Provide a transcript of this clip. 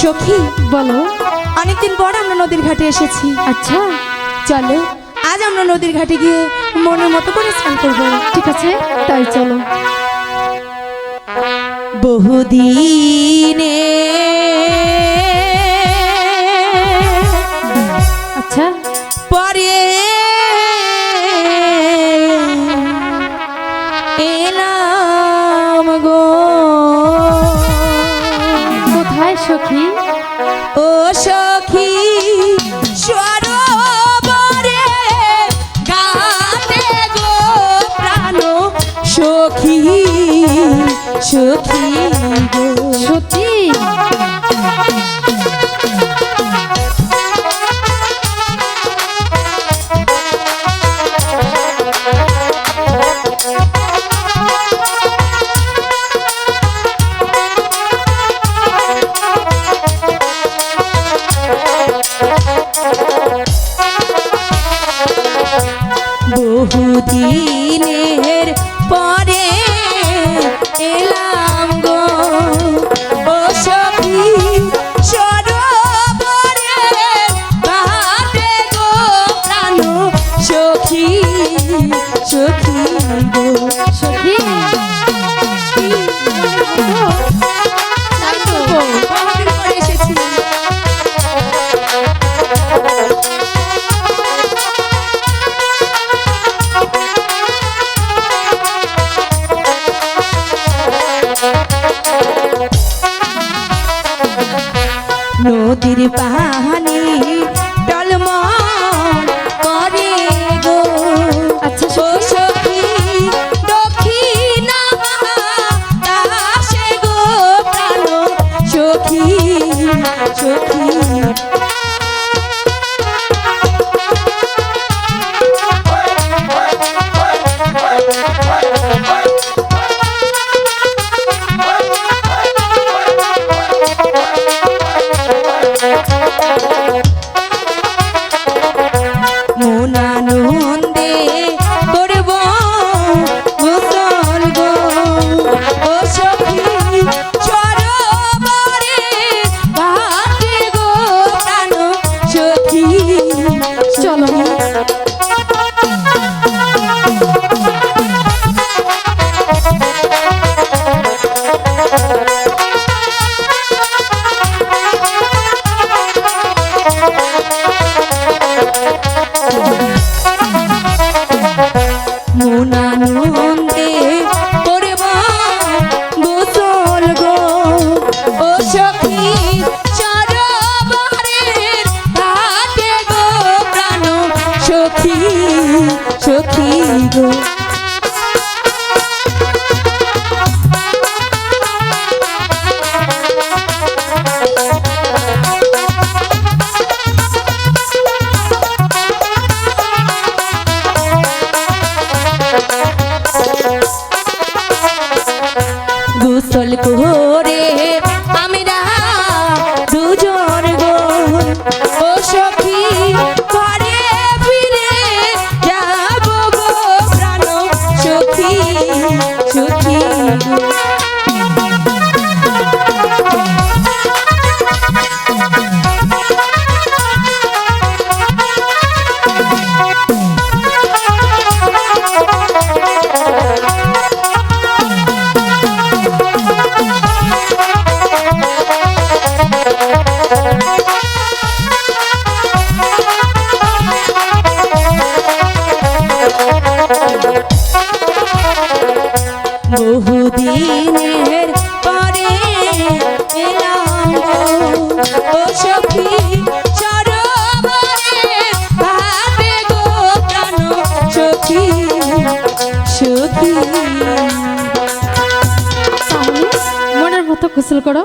সখী বলো। অনেকদিন পর আমরা নদীর ঘাটে এসেছি। আচ্ছা। চলো আজ আমরা নদীর ঘাটে গিয়ে মনের মতো করে স্নান করব। ঠিক আছে তাই চলো। বহুদিনে আচ্ছা। পরে এলাম গো। সখী? ও সখী গো প্রাণ। সখী সখী গো। সত্যি বহুদিনের পরে নদীর পানি গো গোসল করে। বহুদিনের পরে এলাম ও সখী সরোবরে ভাবে গো প্রাণ সখী। সখী মনের মতো গোসল করো।